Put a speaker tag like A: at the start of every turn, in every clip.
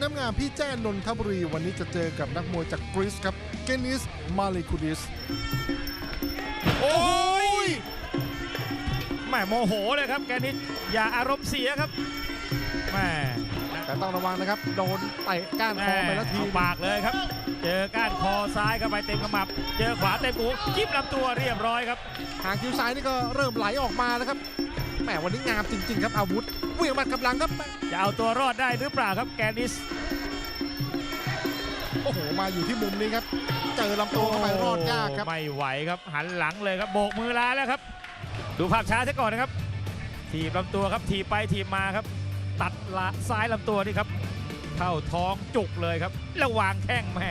A: น้ำงามพี่แจ้นนทบุรี วันนี้จะเจอกับนักมวยจากกรีซครับ เกนิส มาเลคูดิส
B: โอ้ยแม่โมโหเลยครับ แกนิดอย่าอารมณ์เสียครับแม่
A: แต่ต้องระวังนะครับ โดนเตะก้านค
B: แม่
A: อไปแล้วที
B: เอาปากเลยครับ เจอก้านคอซ้ายเข้าไปเต็มขมับ เจอขวาเต็มหูจิ้มลำตัวเรียบร้อยครับ
A: หางคิ้วซ้ายนี่ก็เริ่มไหลออกมาแล้วครับแห มวันนี้งามจริง ๆ ครับอาวุธเหวี่ยงหมัดกำลังครับ
B: จะเอาตัวรอดได้หรือเปล่าครับแกนิส
A: โอ้โหมาอยู่ที่มุมนี้ครับ เจอลำตัวเข้าไปรอดยากครับ
B: ไม่ไหวครับหันหลังเลยครับโบกมือลาแล้วครับ ดูภาพช้าซะก่อนนะครับทีบลำตัวครับทีบไปทีบมาครับ ตัดละซ้ายลำตัวนี่ครับเข้าท้องจุกเลยครับ แล้ววางแข้งแม่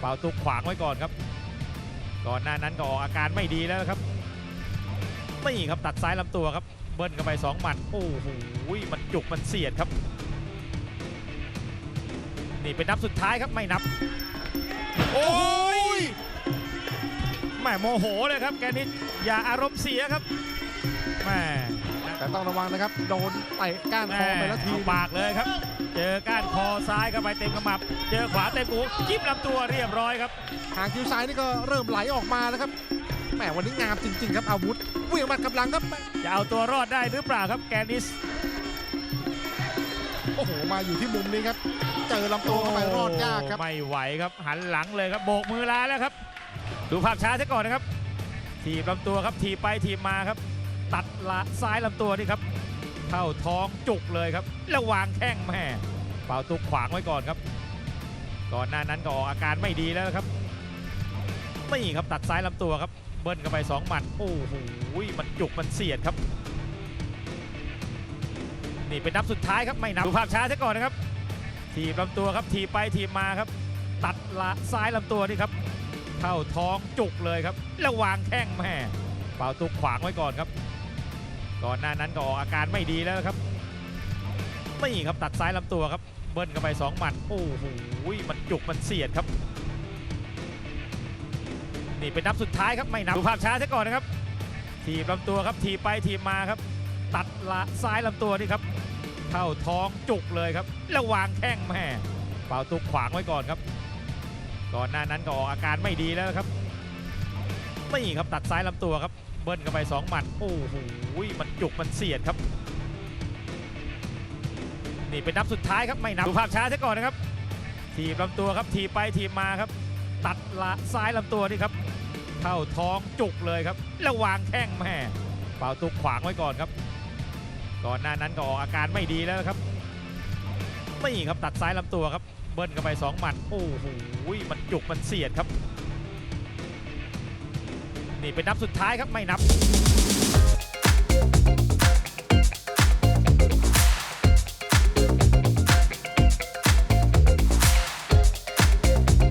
B: เป่าตุกขวางไว้ก่อนครับ ก่อนหน้านั้นก็ออกอาการไม่ดีแล้วครับนี่ครับตัดซ้ายลำตัวครับ เบิ้ลเข้าไปสองหมัดโอ้โหมันจุกมันเสียดครับ นี่เป็นนับสุดท้ายครับไม่นับ โอ้ยแม่โมโหเลยครับแกนิดอย่าอารมณ์เสียครับแม่
A: แต่ต้องระวังนะครับ โดนเตะก้านค
B: แม่
A: อไปแล้วที
B: เอาปากเลยครับ เจอก้านคอซ้ายเข้าไปเต็มขมับ เจอขวาเต็มหูจิ้มลำตัวเรียบร้อยครับ
A: หางคิ้วซ้ายนี่ก็เริ่มไหลออกมาแล้วครับ แหมวันนี้งามจริง ๆ ครับอาวุธเหวี่ยงหมัดกำลังครับ
B: จะเอาตัวรอดได้หรือเปล่าครับแกนิส
A: โอ้โหมาอยู่ที่มุมนี้ครับ เจอลำตัวเข้าไปรอดยากครับ
B: ไม่ไหวครับหันหลังเลยครับโบกมือลาแล้วครับ ดูภาพช้าซะก่อนนะครับทีบลำตัวครับทีบไปทีบมาครับ ตัดละซ้ายลำตัวนี่ครับเข้าท้องจุกเลยครับ แล้ววางแข้งแม่เป่าตุกขวางไว้ก่อนครับ ก่อนหน้านั้นก็ออกอาการไม่ดีแล้วครับนี่ครับตัดซ้ายลำตัวครับ เบิ้ลเข้าไปสองหมัดโอ้โหมันจุกมันเสียดครับ นี่เป็นนับสุดท้ายครับไม่นับดูภาพช้าซะก่อนนะครับ ทีบลำตัวครับทีบไปทีบมาครับ ตัดละซ้ายลำตัวนี่ครับเข้าท้องจุกเลยครับ แล้ววางแข้งแม่เป่าตุกขวางไว้ก่อนครับ ก่อนหน้านั้นก็ออกอาการไม่ดีแล้วครับนี่ครับตัดซ้ายลำตัวครับเบิ้ลเข้าไปสองหมัดโอ้โหมันจุกมันเสียดครับ นี่เป็นนับสุดท้ายครับไม่นับดูภาพช้าซะก่อนนะครับ ทีบลำตัวครับทีบไปทีบมาครับ ตัดละซ้ายลำตัวนี่ครับเข้าท้องจุกเลยครับ แล้ววางแข้งแม่เป่าตุกขวางไว้ก่อนครับ ก่อนหน้านั้นก็ออกอาการไม่ดีแล้วครับนี่ครับตัดซ้ายลำตัวครับ เบิ้ลเข้าไปสองหมัดโอ้โหมันจุกมันเสียดครับนี่เป็นนับสุดท้ายครับไม่นับดูภาพช้าซะก่อนนะครับ ทีบลำตัวครับทีบไปทีบมาครับ ตัดละซ้ายลำตัวนี่ครับ เข้าท้องจุกเลยครับ แล้ววางแข้งแม่เป่าตุกขวางไว้ก่อนครับ ก่อนหน้านั้นก็ออกอาการไม่ดีแล้วครับนี่ครับตัดซ้ายลำตัวครับ เบิ้ลเข้าไปสองหมัดโอ้โหมันจุกมันเสียดครับ นี่เป็นนับสุดท้ายครับไม่นับ